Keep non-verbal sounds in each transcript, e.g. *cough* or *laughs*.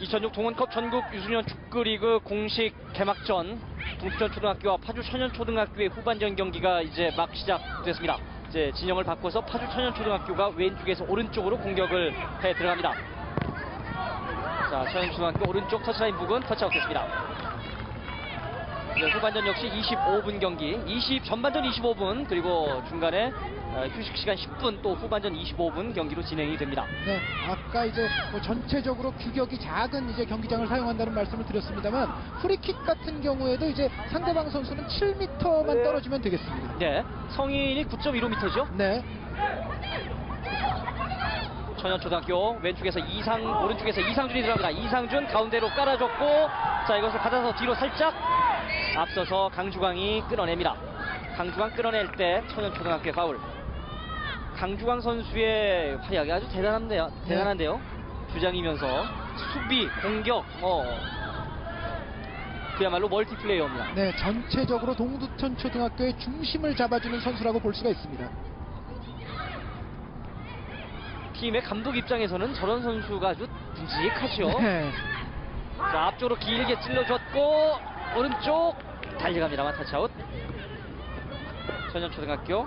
2006 동원컵 전국 유소년 축구리그 공식 개막전 동수천 초등학교와 파주 천연 초등학교의 후반전 경기가 이제 막 시작됐습니다. 이제 진영을 바꿔서 파주 천연 초등학교가 왼쪽에서 오른쪽으로 공격을 해 들어갑니다. 자, 천연 초등학교 오른쪽 터치라인 부근 터치아웃 됐습니다. 네, 후반전 역시 25분 경기, 20 전반전 25분 그리고 중간에 어, 휴식 시간 10분 또 후반전 25분 경기로 진행이 됩니다. 네, 아까 이제 뭐 전체적으로 규격이 작은 이제 경기장을 사용한다는 말씀을 드렸습니다만 프리킥 같은 경우에도 이제 상대방 선수는 7m만 떨어지면 되겠습니다. 네, 성인이 9.15m죠. 네, 천연초등학교 왼쪽에서 이상 오른쪽에서 이상준이 들어갑니다. 이상준 가운데로 깔아줬고 자 이것을 받아서 뒤로 살짝 앞서서 강주광이 끊어냅니다. 강주광 끊어낼 때 천연초등학교의 파울. 강주광 선수의 활약이 아주 대단한데요. 네. 대단한데요. 주장이면서 수비, 공격, 뭐 그야말로 멀티플레이어입니다. 네, 전체적으로 동두천 초등학교의 중심을 잡아주는 선수라고 볼 수가 있습니다. 팀의 감독 입장에서는 저런 선수가 아주 듬직하죠. 네, 자 앞쪽으로 길게 찔러줬고 오른쪽 달려갑니다만 타치아웃. 천연초등학교.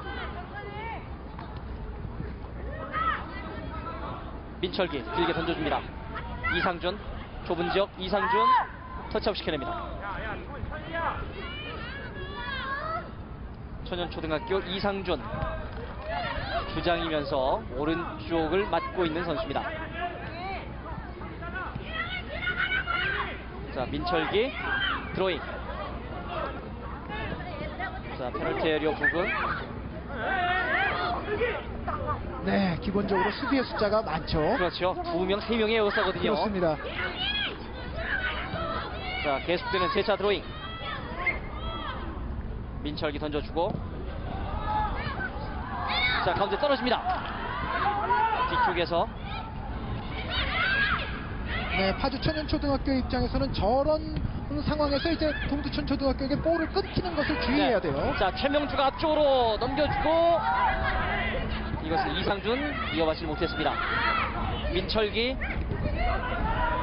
민철기 길게 던져줍니다. 이상준 좁은 지역 이상준 터치아웃 시켜냅니다. 천연초등학교 이상준. 주장이면서 오른쪽을 맡고 있는 선수입니다. 자 민철기 드로잉 자 페널티 에리어 부분. 네, 기본적으로 수비의 숫자가 많죠. 그렇죠. 두 명 세 명의 에어사거든요. 그렇습니다. 자 계속되는 세차 드로잉. 민철기 던져주고. 자 가운데 떨어집니다. 뒤쪽에서. 네, 파주 천연초등학교 입장에서는 저런 상황에서 이제 동두천 초등학교에게 볼을 끊기는 것을 주의해야 네. 돼요. 자 최명주가 앞쪽으로 넘겨주고 이것을 이상준 이어받지 못했습니다. 민철기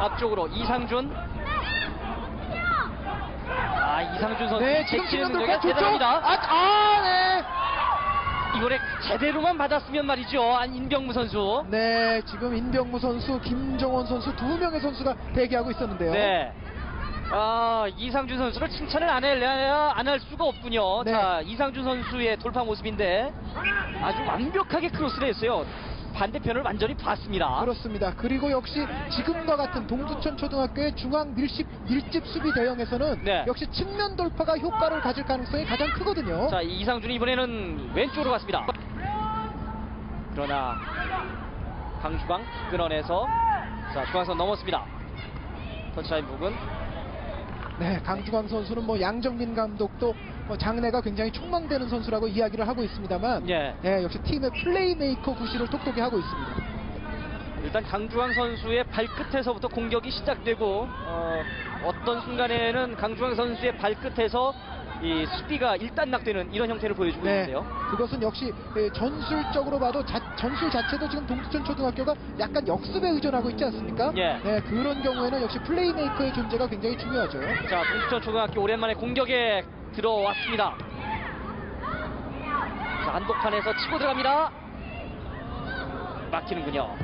앞쪽으로 이상준 아 이상준 선수 네, 지금 지금 능력이 좋죠? 대단합니다. 아, 아, 네. 이번에 제대로만 받았으면 말이죠. 안 인병무 선수. 네, 지금 인병무 선수, 김정원 선수 두 명의 선수가 대기하고 있었는데요. 네. 아, 이상준 선수를 칭찬을 안 해야 안 할 수가 없군요. 네. 자, 이상준 선수의 돌파 모습인데 아주 완벽하게 크로스를 했어요. 반대편을 완전히 봤습니다. 그렇습니다. 그리고 역시 지금과 같은 동두천 초등학교의 중앙 밀집, 밀집 수비 대형에서는 네. 역시 측면 돌파가 효과를 가질 가능성이 가장 크거든요. 자, 이상준이 이번에는 왼쪽으로 갔습니다. 그러나 강주광 끊어내서 자, 중앙선 넘었습니다. 터치라인 부분. 네, 강주광 선수는 뭐 양정민 감독도 뭐 장래가 굉장히 촉망되는 선수라고 이야기를 하고 있습니다만 예. 네, 역시 팀의 플레이메이커 구실을 똑똑히 하고 있습니다. 일단 강주광 선수의 발끝에서부터 공격이 시작되고 어, 어떤 순간에는 강주광 선수의 발끝에서 이 수비가 일단락되는 이런 형태를 보여주고 네, 있는데요. 그것은 역시 예, 전술적으로 봐도 자- 전술 자체도 지금 동두천 초등학교가 약간 역습에 의존하고 있지 않습니까? 예. 네, 그런 경우에는 역시 플레이메이커의 존재가 굉장히 중요하죠. 자, 동수천 초등학교 오랜만에 공격에 들어왔습니다. 자, 한복판에서 치고 들어갑니다. 막히는군요.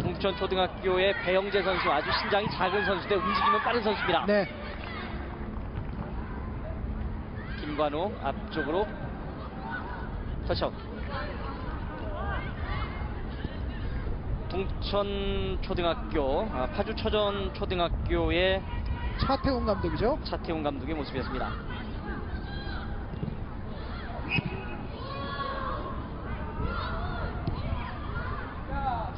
동수천 초등학교의 배영재 선수 아주 신장이 작은 선수인데 움직임은 빠른 선수입니다. 네, 김관우 앞쪽으로 터치아웃 동천 초등학교 아, 파주 초전 초등학교의 차태웅 감독이죠. 차태웅 감독의 모습이었습니다.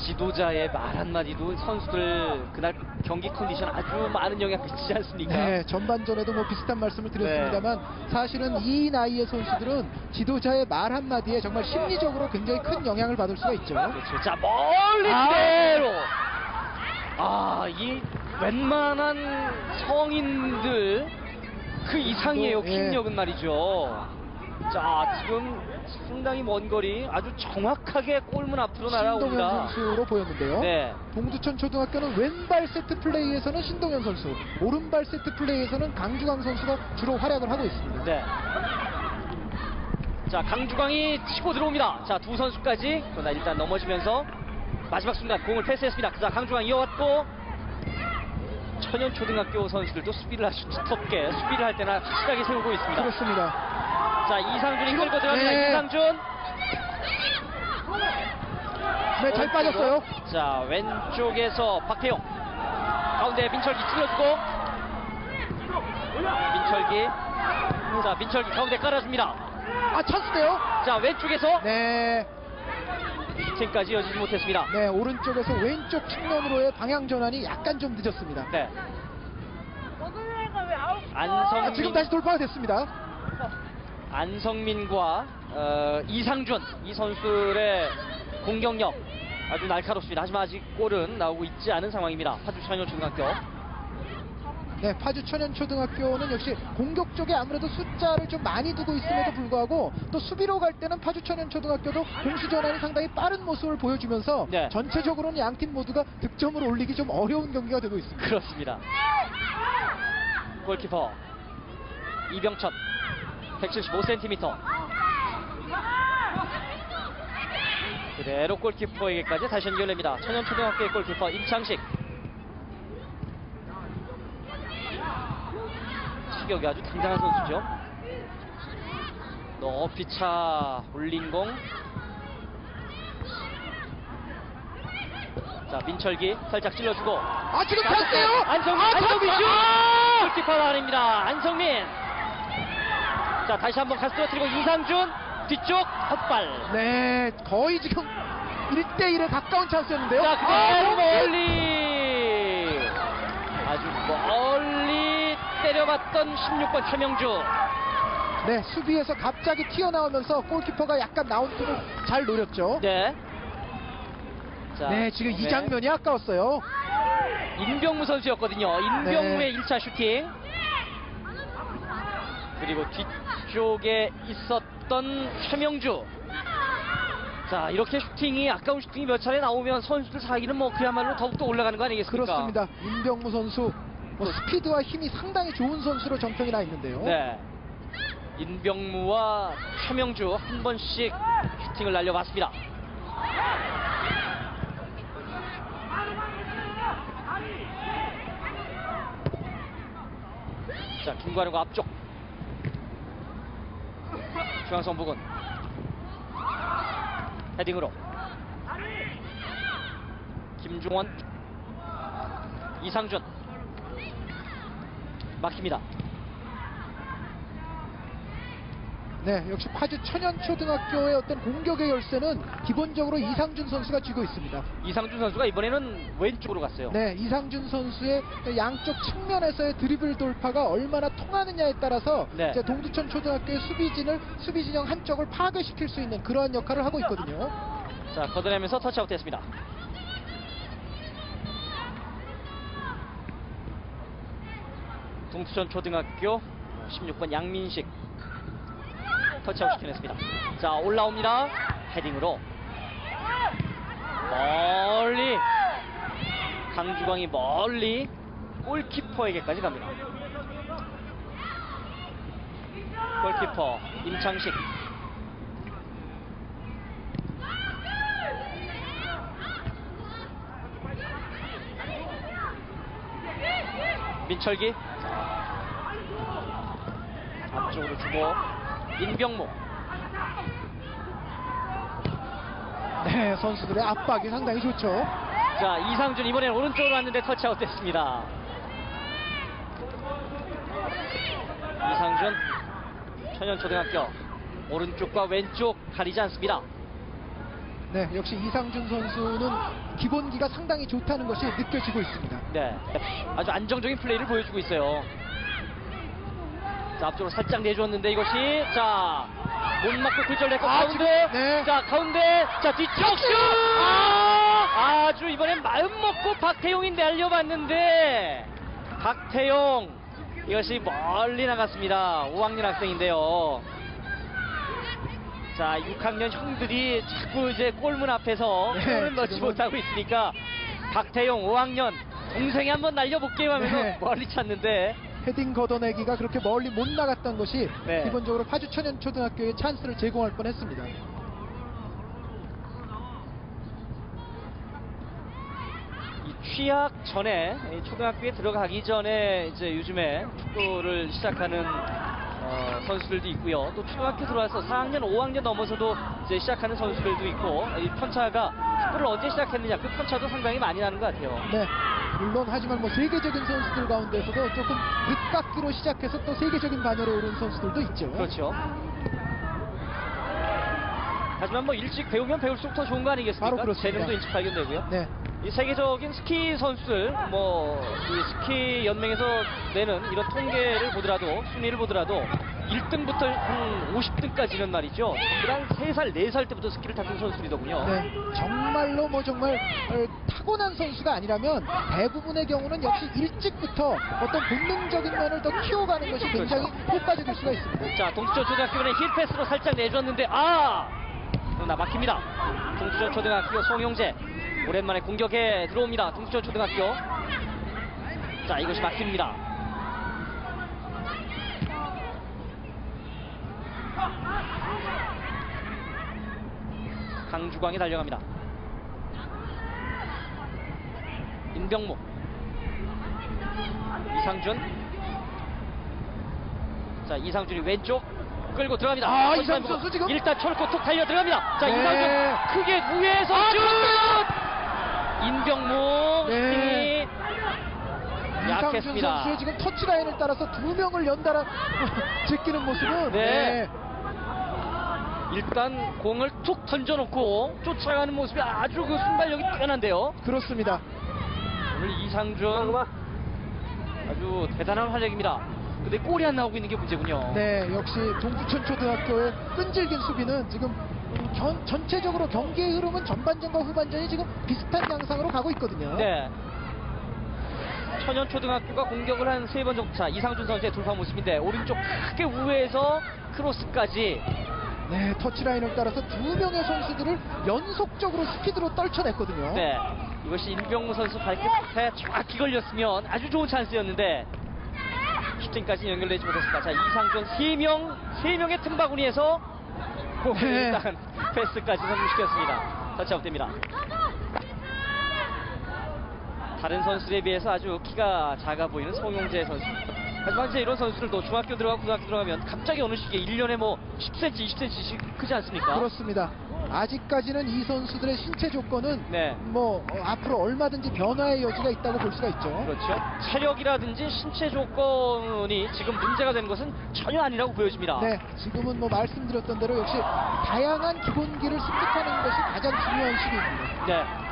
지도자의 말 한마디도 선수들 그날 경기 컨디션 아주 많은 영향을 미치지 않습니까? 네, 전반전에도 뭐 비슷한 말씀을 드렸습니다만 사실은 이 나이의 선수들은 지도자의 말 한마디에 정말 심리적으로 굉장히 큰 영향을 받을 수가 있죠. 그렇죠. 자, 멀리 아. 그대로. 아, 이 웬만한 성인들 그 이상이에요. 예. 킥력은 말이죠. 자, 지금 상당히 먼 거리 아주 정확하게 골문 앞으로 신동현 날아옵니다. 선수로 보였는데요. 네. 동두천 초등학교는 왼발 세트 플레이에서는 신동현 선수, 오른발 세트 플레이에서는 강주강 선수가 주로 활약을 하고 있습니다. 네. 자, 강주광이 치고 들어옵니다. 자, 두 선수까지. 그러나 일단 넘어지면서 마지막 순간 공을 패스했습니다. 자, 강주광 이어왔고 천연초등학교 선수들도 수비를 아주 두텁게 수비를 할 때나 확실하게 세우고 있습니다. 그렇습니다. 자, 이상준이 끌고 들어갑니다. 네. 이상준. 네, 잘 빠졌어요. 자, 왼쪽에서 박태용. 가운데 민철기 찔러주고. 민철기. 자, 민철기 가운데 깔아줍니다. 아, 찬스네요. 자, 왼쪽에서 네, 슈팅까지 이어지지 못했습니다. 네, 오른쪽에서 왼쪽 측면으로의 방향 전환이 약간 좀 늦었습니다. 네. 아, 안성민, 지금 다시 돌파가 됐습니다. 안성민과 어, 이상준 이 선수의 공격력 아주 날카롭습니다. 하지만 아직 골은 나오고 있지 않은 상황입니다. 파주 천연초등학교. 네, 파주 천연초등학교는 역시 공격 쪽에 아무래도 숫자를 좀 많이 두고 있음에도 불구하고 또 수비로 갈 때는 파주 천연초등학교도 공수 전환이 상당히 빠른 모습을 보여주면서 네. 전체적으로는 양 팀 모두가 득점을 올리기 좀 어려운 경기가 되고 있습니다. 그렇습니다. 골키퍼 이병천 175cm 그대로 골키퍼에게까지 다시 연결됩니다. 천연초등학교의 골키퍼 임창식 추격이 아주 당당한 선수죠. 높이 차 올린 공. 자 민철기 살짝 찔러주고 아, 지금 찬스네요. 안성민, 아, 안성민! 슛! 아! 골키퍼 나갑니다. 안성민. 자, 다시 한번 가스 떨어뜨리고 이상준 뒤쪽 헛발. 네, 거의 지금 1대1에 가까운 찬스였는데요. 자, 아, 그대로 네. 멀리. 아주 멀리 때려봤던 16번 최명주. 네, 수비에서 갑자기 튀어나오면서 골키퍼가 약간 나운트를 잘 노렸죠. 네. 자, 네, 지금 이 네. 장면이 아까웠어요. 임병무 선수였거든요. 임병무의 네. 1차 슈팅. 그리고 뒤쪽에 있었던 최명주. 자, 이렇게 슈팅이 아까운 슈팅이 몇 차례 나오면 선수들 사기는 뭐 그야말로 더욱더 올라가는 거 아니겠습니까? 그렇습니다. 임병무 선수 뭐 스피드와 힘이 상당히 좋은 선수로 정평이 나 있는데요. 네. 인병무와 최명주 한 번씩 슈팅을 날려봤습니다. 자, 김관우가 앞쪽. 중앙선 부근. 헤딩으로. 김중원. 이상준. 막힙니다. 네, 역시 파주 천연초등학교의 어떤 공격의 열쇠는 기본적으로 이상준 선수가 쥐고 있습니다. 이상준 선수가 이번에는 왼쪽으로 갔어요. 네, 이상준 선수의 양쪽 측면에서의 드리블 돌파가 얼마나 통하느냐에 따라서 네. 이제 동두천 초등학교의 수비진을 수비 진영 한쪽을 파괴시킬 수 있는 그러한 역할을 하고 있거든요. 자, 걷어내면서 터치아웃 됐습니다. 동수천 초등학교 16번 양민식 터치아웃 시켜냈습니다. 자, 올라옵니다. 헤딩으로 멀리 강주광이 멀리 골키퍼에게까지 갑니다. 골키퍼 임창식 민철기 앞쪽으로 주고 인병무 네, 선수들의 압박이 상당히 좋죠. 자 이상준 이번엔 오른쪽으로 왔는데 터치아웃 됐습니다. 이상준 천연초등학교. 오른쪽과 왼쪽 가리지 않습니다. 네, 역시 이상준 선수는 기본기가 상당히 좋다는 것이 느껴지고 있습니다. 네 아주 안정적인 플레이를 보여주고 있어요 자 앞쪽으로 살짝 내주었는데 이것이. 자 못 맞고 굴절됐고 아, 가운데. 네. 자 가운데. 자 뒤쪽 슛! 아! 아주 이번엔 마음 먹고 박태용이 날려봤는데. 박태용 이것이 멀리 나갔습니다. 5학년 학생인데요. 자, 6학년 형들이 자꾸 이제 골문 앞에서 네, 골을 넣지 지금은- 못하고 있으니까 박태용 5학년 동생이 한번 날려볼게요 하면서 네. 멀리 찼는데 헤딩 걷어내기가 그렇게 멀리 못 나갔던 것이 네. 기본적으로 파주 천연 초등학교에 찬스를 제공할 뻔했습니다. 이 취약 전에 이 초등학교에 들어가기 전에 이제 요즘에 축구를 시작하는 어, 선수들도 있고요. 또 초등학교 들어와서 4학년, 5학년 넘어서도 이제 시작하는 선수들도 있고 이 편차가 축구를 언제 시작했느냐 그 편차도 상당히 많이 나는 것 같아요. 네. 물론 하지만 뭐 세계적인 선수들 가운데서도 조금 늦깎이로 시작해서 또 세계적인 반열에 오른 선수들도 있죠. 그렇죠. 하지만 뭐 일찍 배우면 배울수록 더 좋은 거 아니겠습니까? 바로 그렇습니다. 재능도 일찍 발견되고요. 네. 이 세계적인 스키 선수들, 뭐, 이 스키 연맹에서 내는 이런 통계를 보더라도, 순위를 보더라도, 1등부터 한 50등까지는 말이죠. 그랑 3살, 4살 때부터 스키를 탔던 선수들이더군요. 네, 정말로 뭐 정말 어, 타고난 선수가 아니라면 대부분의 경우는 역시 일찍부터 어떤 본능적인 면을 더 키워가는 것이 굉장히 효과적일 수가 있습니다. 자, 동수천 초등학교는 힐 패스로 살짝 내줬는데, 아! 그러나 막힙니다. 동수천 초등학교 송용재. 오랜만에 공격에 들어옵니다. 동수천 초등학교. 자, 이것이 막힙니다. 강주광이 달려갑니다. 임병무. 이상준. 자, 이상준이 왼쪽 끌고 들어갑니다. 아, 이상준 보고 선수 지금? 일단 철코 툭 달려 들어갑니다. 자, 네. 이상준 크게 우회해서 아, 슛! 임병무 네. 약했습니다. 선수의 지금 터치라인을 따라서 두 명을 연달아 *laughs* 제끼는 모습은 네. 일단 공을 툭 던져놓고 쫓아가는 모습이 아주 그 순발력이 뛰어난데요. 그렇습니다. 오늘 이상준 아주 대단한 활약입니다. 근데 골이 안 나오고 있는 게 문제군요. 네, 역시 동부천 초등학교의 끈질긴 수비는 지금 음, 전, 전체적으로 경기의 흐름은 전반전과 후반전이 지금 비슷한 양상으로 가고 있거든요. 네. 천연초등학교가 공격을 한 세 번 정도 차 이상준 선수의 돌파 모습인데 오른쪽 크게 우회해서 크로스까지 네, 터치라인을 따라서 두 명의 선수들을 연속적으로 스피드로 떨쳐냈거든요. 네 이것이 임병무 선수 발끝에 정확히 걸렸으면 아주 좋은 찬스였는데 슈팅까지 연결되지 못했습니다. 자 이상준 세명세 명의 틈바구니에서 공을 네. 일단 패스까지 성공시켰습니다. 터치아웃 됩니다. 다른 선수들에 비해서 아주 키가 작아 보이는 송용재 선수. 하지만 이제 이런 선수들도 중학교 들어가고 고등학교 들어가면 갑자기 어느 시기에 1년에 뭐 10cm, 20cm씩 크지 않습니까? 그렇습니다. 아직까지는 이 선수들의 신체 조건은 네. 뭐 어, 앞으로 얼마든지 변화의 여지가 있다고 볼 수가 있죠. 그렇죠. 체력이라든지 신체 조건이 지금 문제가 되는 것은 전혀 아니라고 보여집니다. 네, 지금은 뭐 말씀드렸던 대로 역시 다양한 기본기를 습득하는 것이 가장 중요한 시기입니다. 네.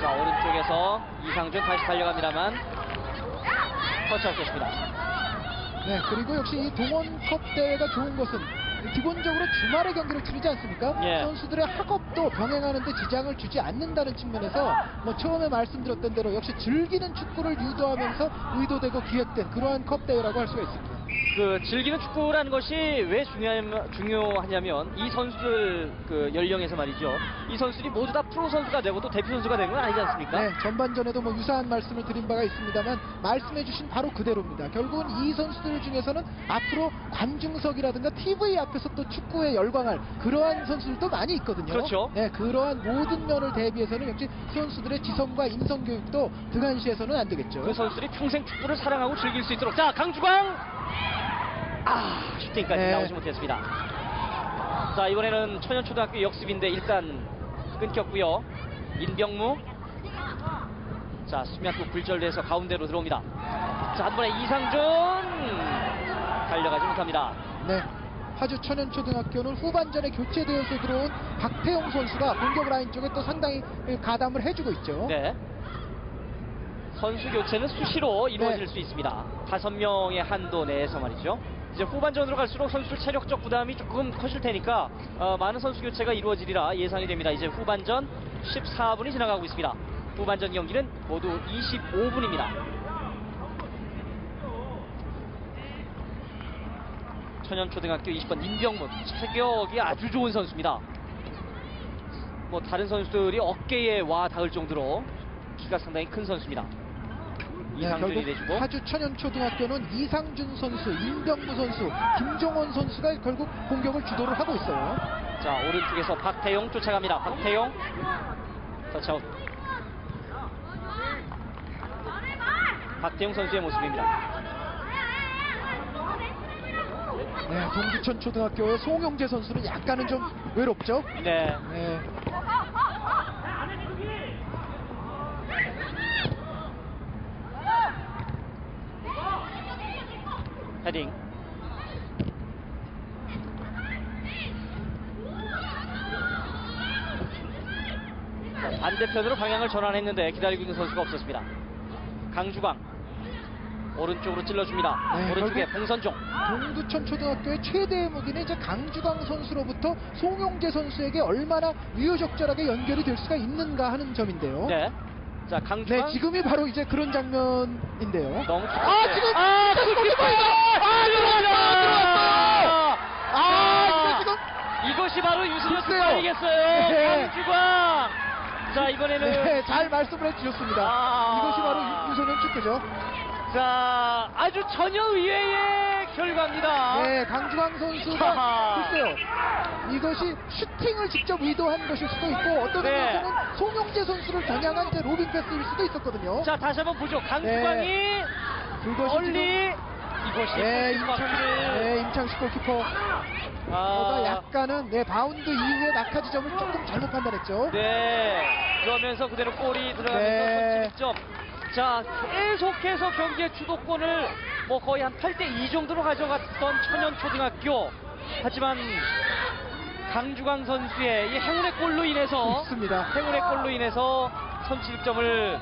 자, 오른쪽에서 이상준 다시 달려갑니다만 터치아웃 됐습니다. 네, 그리고 역시 이 동원컵 대회가 좋은 것은 기본적으로 주말에 경기를 치르지 않습니까? 예. 선수들의 학업도 병행하는 데 지장을 주지 않는다는 측면에서 뭐 처음에 말씀드렸던 대로 역시 즐기는 축구를 유도하면서 의도되고 기획된 그러한 컵 대회라고 할 수가 있습니다. 그 즐기는 축구라는 것이 왜 중요하냐면, 중요하냐면 이 선수들 그 연령에서 말이죠. 이 선수들이 모두 다 프로 선수가 되고 또 대표 선수가 되는 건 아니지 않습니까? 네, 전반전에도 뭐 유사한 말씀을 드린 바가 있습니다만 말씀해주신 바로 그대로입니다. 결국은 이 선수들 중에서는 앞으로 관중석이라든가 TV 앞에서 또 축구에 열광할 그러한 선수들도 많이 있거든요. 그렇죠. 네, 그러한 모든 면을 대비해서는 역시 선수들의 지성과 인성 교육도 등한시해서는 안 되겠죠. 그 선수들이 평생 축구를 사랑하고 즐길 수 있도록 자 강주광 아 슈팅까지 네. 나오지 못했습니다. 자 이번에는 천연초등학교 역습인데 일단 끊겼고요. 인병무. 자 수미학교 굴절돼서 가운데로 들어옵니다. 자 한 번에 이상준! 달려가지 못합니다. 네. 파주 천연초등학교는 후반전에 교체되어서 들어온 박태용 선수가 공격 라인 쪽에 또 상당히 가담을 해주고 있죠. 네 선수 교체는 수시로 이루어질 네. 수 있습니다. 다섯 명의 한도 내에서 말이죠. 이제 후반전으로 갈수록 선수들 체력적 부담이 조금 커질 테니까 어, 많은 선수 교체가 이루어지리라 예상이 됩니다. 이제 후반전 14분이 지나가고 있습니다. 후반전 경기는 모두 25분입니다. 천연초등학교 20번 임병문 체격이 아주 좋은 선수입니다. 뭐 다른 선수들이 어깨에 와 닿을 정도로 키가 상당히 큰 선수입니다. 네, 이상준이 결국 내주고 파주 천연초등학교는 이상준 선수, 임병무 선수, 김종원 선수가 결국 공격을 주도를 하고 있어요. 자 오른쪽에서 박태용 쫓아갑니다. 박태용 터치아웃. 박태용 선수의 모습입니다. 네, 동두천 초등학교의 송영재 선수는 약간은 좀 외롭죠. 네. 네. 헤딩. 자, 반대편으로 방향을 전환했는데 기다리고 있는 선수가 없었습니다. 강주광 오른쪽으로 찔러줍니다. 네, 오른쪽에 봉선종. 동두천 초등학교의 최대 무기는 이제 강주강 선수로부터 송영재 선수에게 얼마나 유효적절하게 연결이 될 수가 있는가 하는 점인데요. 네. 자 네, 강주광 지금이 바로 이제 그런 장면인데요. 너무 아, 지금 아 골키퍼 골키퍼가 아, 들어왔어요! 들어왔어요! 아, 이거 지금 이것이 바로 아니겠어요? 네. 강주광. 자 이번에는 네, 잘 말씀을 해주셨습니다. 아. 이것이 바로 유- 유소년 축구죠. 자 아주 전혀 의외의 결과입니다. 네, 강주광 선수가 하하. 글쎄요. 이것이 슈팅을 직접 의도한 것일 수도 있고 어떤 네. 의미에서는 송영재 선수를 겨냥한 이제 로빙 패스일 수도 있었거든요. 자 다시 한번 보죠. 강주광이 그것이 멀리 이것이 네, 임창, 골키퍼를 네, 임창식 골키퍼 가 아, 약간은 네, 바운드 이후에 낙하 지점을 조금 잘못 판단했죠. 네 그러면서 그대로 골이 들어가면서 네. 자 계속해서 경기의 주도권을 뭐 거의 한 8대 2 정도로 가져갔던 천연초등학교. 하지만 강주광 선수의 이 행운의 골로 인해서 있습니다. 행운의 골로 인해서 선취 득점을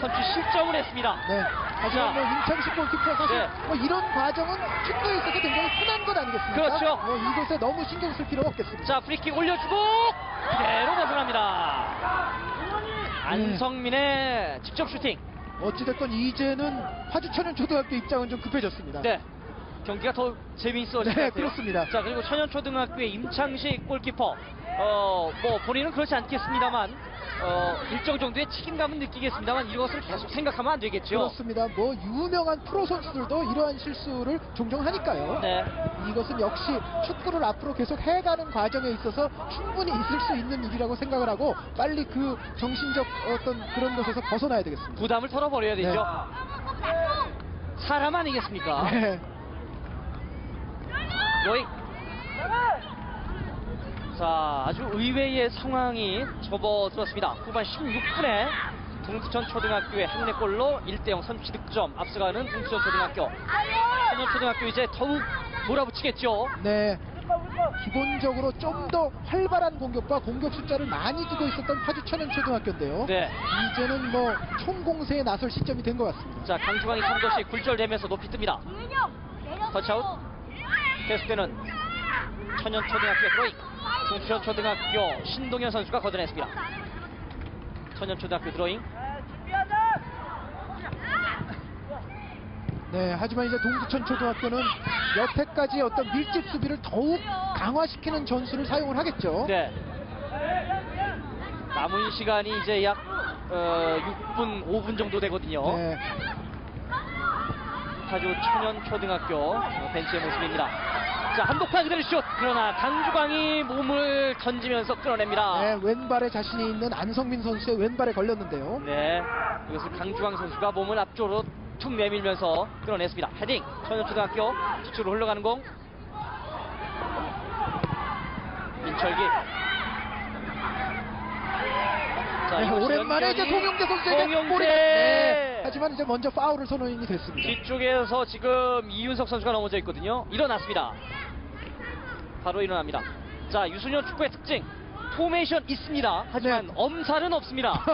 선취 실점을 했습니다. 네. 하지만 자. 뭐 임창식 골키퍼 사실 네. 뭐 이런 과정은 축구에 있어서 굉장히 흔한 것 아니겠습니까? 그렇죠. 뭐 이것에 너무 신경 쓸 필요가 없겠습니다. 자 프리킥 올려주고 그대로 벗어납니다. 안성민의 직접 슈팅. 어찌됐건 이제는 화주천연 초등학교 입장은 좀 급해졌습니다. 네. 경기가 더 재미있어. 네, 그렇습니다. 자 그리고 천연초등학교의 임창식 골키퍼. 어 뭐 본인은 그렇지 않겠습니다만 어 일정 정도의 책임감은 느끼겠습니다만 이것을 계속 생각하면 안 되겠죠. 그렇습니다. 뭐 유명한 프로 선수들도 이러한 실수를 종종 하니까요. 네. 이것은 역시 축구를 앞으로 계속 해가는 과정에 있어서 충분히 있을 수 있는 일이라고 생각을 하고 빨리 그 정신적 어떤 그런 것에서 벗어나야 되겠습니다. 부담을 털어버려야 되죠. 사람 아니겠습니까? 네. 로잉. 자, 아주 의외의 상황이 접어들었습니다. 후반 16분에 동두천 초등학교의 행운의 골로 1대0 선취 득점 앞서가는 동두천 초등학교. 천연 초등학교 이제 더욱 몰아붙이겠죠. 네. 기본적으로 좀 더 활발한 공격과 공격 숫자를 많이 두고 있었던 파주 천연 초등학교인데요. 네. 이제는 뭐 총공세에 나설 시점이 된 것 같습니다. 자, 강주광이 3도씩 굴절되면서 높이 뜹니다. 터치아웃. 계속되는 천연 초등학교 드로잉. 동천 초등학교 신동현 선수가 걷어냈습니다. 천연 초등학교 드로잉. 네, 하지만 이제 동두천 초등학교는 여태까지 어떤 밀집 수비를 더욱 강화시키는 전술을 사용을 하겠죠. 네. 남은 시간이 이제 약 어, 6분, 5분 정도 되거든요. 네. 파주 천연 초등학교 어, 벤치의 모습입니다. 자, 한복판 그대로 슛. 그러나 강주광이 몸을 던지면서 끌어냅니다. 네, 왼발에 자신이 있는 안성민 선수의 왼발에 걸렸는데요. 네, 이것을 강주광 선수가 몸을 앞쪽으로 툭 내밀면서 끌어냈습니다. 헤딩, 천연초등학교 뒤쪽으로 흘러가는 공. 민철기. 자, 네, 오랜만에 이제 송영재 선수에게 송영재! 골이 네, 하지만 이제 먼저 파울을 선언이 됐습니다. 뒤쪽에서 지금 이윤석 선수가 넘어져 있거든요. 일어났습니다. 바로 일어납니다. 자, 유소년 축구의 특징. 포메이션 있습니다. 하지만 네. 엄살은 없습니다.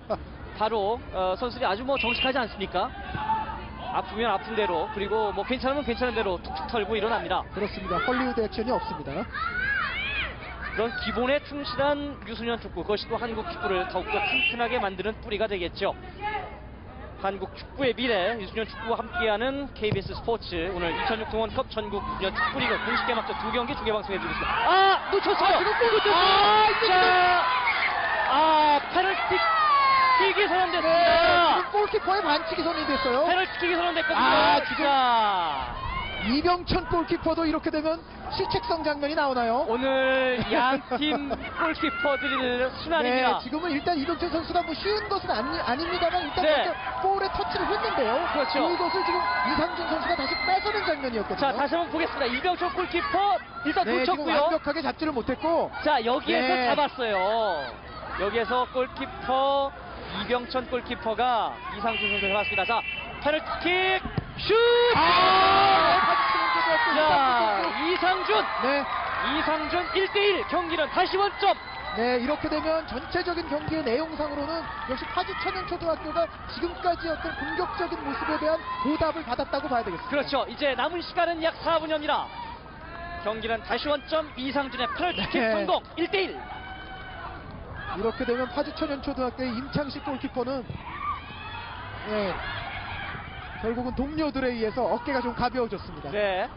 *laughs* 바로 어, 선수들이 아주 뭐 정직하지 않습니까? 아프면 아픈 대로 그리고 뭐 괜찮으면 괜찮은 대로 툭툭 털고 일어납니다. 그렇습니다. 헐리우드 액션이 없습니다. 그런 기본에 충실한 유소년 축구 그것이 또 한국 축구를 더욱더 튼튼하게 만드는 뿌리가 되겠죠. 한국 축구의 미래 유소년 축구와 함께하는 KBS 스포츠 오늘 2006 동원컵 전국 유소년 축구리그 공식 개막전 두 경기 중계 방송해드리고 있습니다. 아 놓쳤어요. 아, 지금 골 놓쳤어요. 아, 이거 자, 아 페널티 킥이 선언됐습니다. 지금 골키퍼의 반칙이 선언됐어요. 페널티 킥이 선언됐거든요. 아, 지금- 자, 이병천 골키퍼도 이렇게 되면 실책성 장면이 나오나요? 오늘 *laughs* 양팀 골키퍼들이 순환입니다. 네, 지금은 일단 이병천 선수가 뭐 쉬운 것은 아니, 아닙니다만 일단 네. 먼저 볼에 터치를 했는데요. 그렇죠. 이것을 지금 이상준 선수가 다시 뺏어낸 장면이었거든요. 자, 다시 한번 보겠습니다. 이병철 골키퍼 일단 네, 놓쳤고요. 완벽하게 잡지를 못했고 자 여기에서 네. 잡았어요. 여기에서 골키퍼 이병천 골키퍼가 이상준 선수 잡았습니다. 자 페널티킥 슛! 아, 자 이상준 네, 이상준 1대1 경기는 다시 원점. 네 이렇게 되면 전체적인 경기의 내용상으로는 역시 파주 천연초등학교가 지금까지 어떤 공격적인 모습에 대한 보답을 받았다고 봐야 되겠습니다. 그렇죠. 이제 남은 시간은 약 4분여입니다. 경기는 다시 원점 이상준의 페널티킥 네. 성공 1대1. 이렇게 되면 파주 천연초등학교의 임창식 골키퍼는 네, 결국은 동료들에 의해서 어깨가 좀 가벼워졌습니다. 네.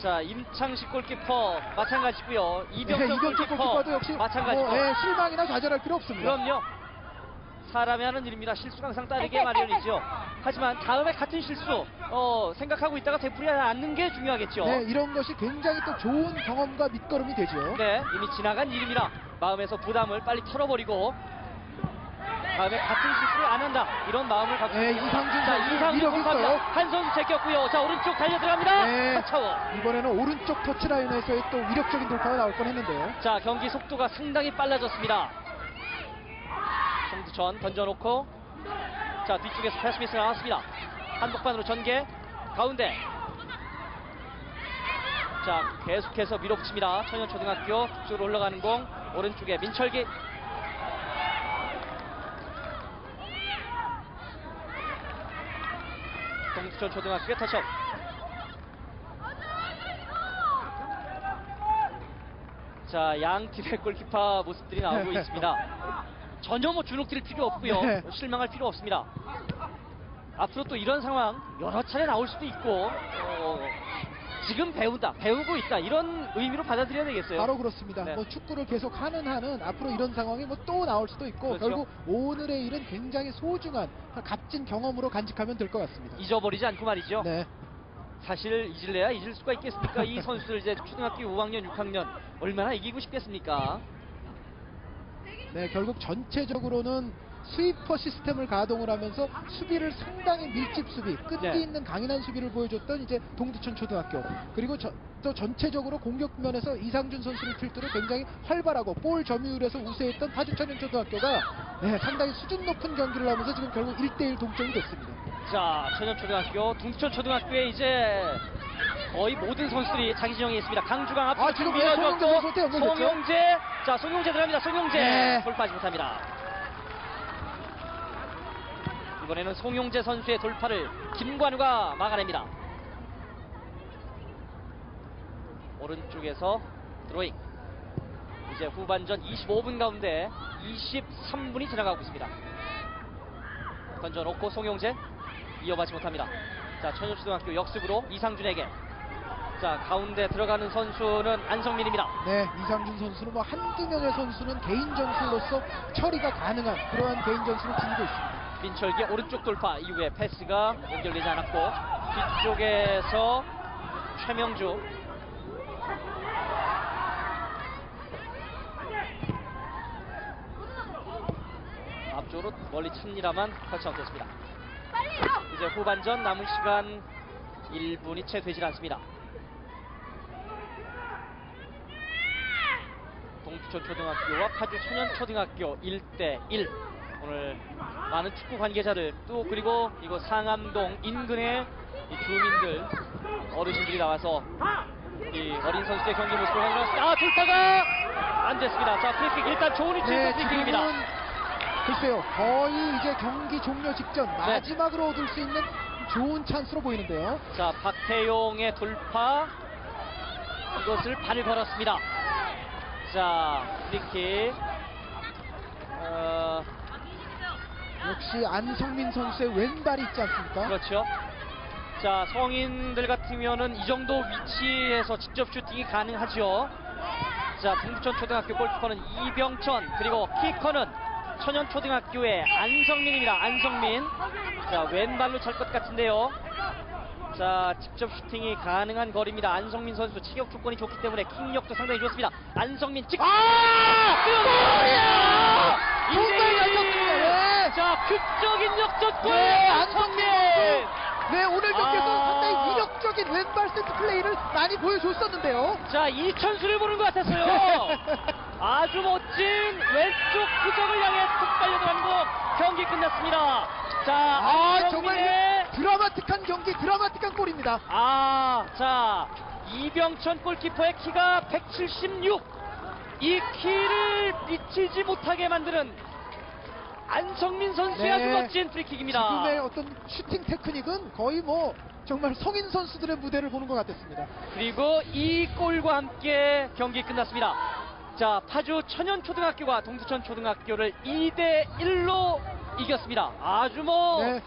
자 임창식 골키퍼 마찬가지고요. 네, 이병철 이병철 골키퍼 골키퍼도 역시 마찬가지고. 뭐, 예, 실망이나 좌절할 필요 없습니다. 그럼요. 사람이 하는 일입니다. 실수가 항상 따르게 마련이죠. 하지만 다음에 같은 실수 어, 생각하고 있다가 되풀이하지 않는 게 중요하겠죠. 네, 이런 것이 굉장히 또 좋은 경험과 밑거름이 되죠. 네, 이미 지나간 일입니다. 마음에서 부담을 빨리 털어버리고 다음에 같은 실수를 안 한다. 이런 마음을 갖고 네. 이상준 자, 선수 이상준 선수입니다. 있어요. 한 선수 제꼈고요. 자, 오른쪽 달려 들어갑니다. 네. 터차워. 이번에는 오른쪽 터치라인에서의 또 위력적인 돌파가 나올 뻔했는데요. 자 경기 속도가 상당히 빨라졌습니다. 송두천 던져놓고 자 뒤쪽에서 패스미스 나왔습니다. 한복판으로 전개 가운데 자 계속해서 밀어붙입니다. 천연초등학교 쪽으로 올라가는 공 오른쪽에 민철기 동두천 초등학교의 터치업 자, 양 팀의 골키퍼 모습들이 나오고 있습니다. *laughs* 전혀 뭐 주눅들 필요 없고요. 네. 실망할 필요 없습니다. 앞으로 또 이런 상황 여러 차례 나올 수도 있고 어, 지금 배운다, 배우고 있다 이런 의미로 받아들여야 되겠어요. 바로 그렇습니다. 네. 뭐 축구를 계속 하는 한은 앞으로 이런 상황이 뭐 또 나올 수도 있고 그렇죠. 결국 오늘의 일은 굉장히 소중한 값진 경험으로 간직하면 될 것 같습니다. 잊어버리지 않고 말이죠. 네. 사실 잊을래야 잊을 수가 있겠습니까? 이 선수들 이제 초등학교 5학년, 6학년 얼마나 이기고 싶겠습니까? 네, 결국 전체적으로는 스위퍼 시스템을 가동을 하면서 수비를 상당히 밀집 수비, 끈기 네. 있는 강인한 수비를 보여줬던 이제 동두천 초등학교. 그리고 저- 또 전체적으로 공격 면에서 이상준 선수를 필두로 굉장히 활발하고 볼 점유율에서 우세했던 파주천연 초등학교가 네, 상당히 수준 높은 경기를 하면서 지금 결국 1대1 동점이 됐습니다. 자, 천연 초등학교, 동천 초등학교에 이제 거의 모든 선수들이 자기 진영에 있습니다. 강주강 앞으로 아, 지금 쭉왜 송영재 연결됐죠? 송영재, 자, 송영재 들어갑니다. 송영재 네. 돌파하지 못합니다. 이번에는 송영재 선수의 돌파를 김관우가 막아냅니다. 오른쪽에서 드로잉. 이제 후반전 25분 가운데 23분이 지나가고 있습니다. 던져놓고 송영재 이어받지 못합니다. 자 천연초등학교 역습으로 이상준에게 자 가운데 들어가는 선수는 안성민입니다. 네, 이상준 선수는 뭐 한두 명의 선수는 개인 전술로서 처리가 가능한 그러한 개인 전술을 지니고 있습니다. 민철기 오른쪽 돌파 이후에 패스가 연결되지 않았고 뒤쪽에서 최명주 앞쪽으로 멀리 칩니다만 터치아웃 됐습니다. 이제 후반전 남은 시간 1분이 채 되질 않습니다. 동두천 초등학교와 파주 소년초등학교 1대1 오늘 많은 축구 관계자들 또 그리고 이곳 상암동 인근의 이 주민들 어르신들이 나와서 이 어린 선수의 경기 모습을 확인했습니다. 아 돌파가 안 됐습니다. 자 프리킥 일단 좋은 위치에서 네, 프리킥입니다. 글쎄요, 거의 이제 경기 종료 직전 네. 마지막으로 얻을 수 있는 좋은 찬스로 보이는데요. 자 박태용의 돌파 이것을 발을 걸었습니다. 자 프리킥 어, 뭐 역시 안성민 선수의 왼발이 있지 않습니까? 그렇죠. 자, 성인들 같으면은 이 정도 위치에서 직접 슈팅이 가능하죠. 자, 동부천 초등학교 골키퍼는 이병천, 그리고 키커는 천연초등학교의 안성민입니다. 안성민. 자, 왼발로 찰 것 같은데요. 자, 직접 슈팅이 가능한 거리입니다. 안성민 선수 체격 조건이 좋기 때문에 킥력도 상당히 좋습니다. 안성민 직. 아! 골이야! 정말 열렸습니다. 네. 자, 극적인 역전골 네, 안성민. 네, 오늘 경기에서 아. 상당히 위력적인 왼발 세트 플레이를 많이 보여줬었는데요. 자, 이천수를 보는 것 같았어요. *laughs* 아주 멋진 왼쪽 구석을 향해 툭 달려들어가고 경기 끝났습니다. 자, 아, 정말 드라마틱한 경기, 드라마틱한 골입니다. 아, 자, 이병천 골키퍼의 키가 176. 이 키를 미치지 못하게 만드는 안성민 선수의 네. 아주 멋진 프리킥입니다. 지금의 어떤 슈팅 테크닉은 거의 뭐 정말 성인 선수들의 무대를 보는 것 같았습니다. 그리고 이 골과 함께 경기 끝났습니다. 자, 파주 천연초등학교가 동두천 초등학교를 2대 1로 이겼습니다. 아주 뭐 네,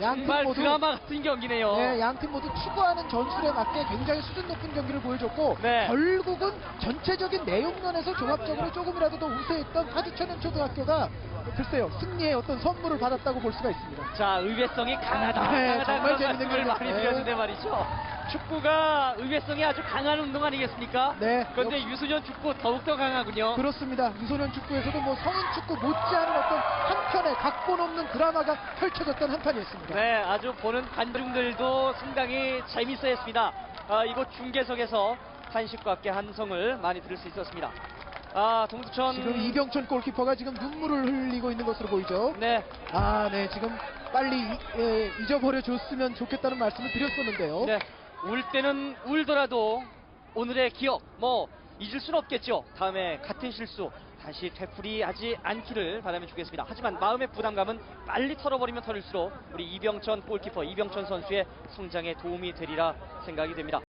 양팀 정말 모두 드라마 같은 경기네요. 네, 양팀 모두 추구하는 전술에 맞게 굉장히 수준 높은 경기를 보여줬고 네. 결국은 전체적인 내용면에서 종합적으로 조금이라도 더 우세했던 파주천연 초등학교가 글쎄요 승리의 어떤 선물을 받았다고 볼 수가 있습니다. 자, 의외성이 강하다. 네, 강하다 정말 재밌는 말씀을 많이 경기. 드렸는데 말이죠. 축구가 의외성이 아주 강한 운동 아니겠습니까? 네, 그런데 유소년 축구 더욱더 강하군요. 그렇습니다. 유소년 축구에서도 뭐 성인 축구 못지않은 어떤 한편의 각본 없는 드라마가 펼쳐졌던 한 판이었습니다. 네, 아주 보는 관중들도 상당히 재밌어 했습니다. 아, 이곳 중계석에서 한식과 함께 한성을 많이 들을 수 있었습니다. 아, 동두천. 지금 이병천 골키퍼가 지금 눈물을 흘리고 있는 것으로 보이죠. 네, 아, 네, 지금 빨리 이- 예, 잊어버려 줬으면 좋겠다는 말씀을 드렸었는데요. 네. 울 때는 울더라도 오늘의 기억, 뭐, 잊을 수는 없겠죠. 다음에 같은 실수 다시 되풀이 하지 않기를 바라며 주겠습니다. 하지만 마음의 부담감은 빨리 털어버리면 털릴수록 우리 이병천 골키퍼, 이병천 선수의 성장에 도움이 되리라 생각이 됩니다.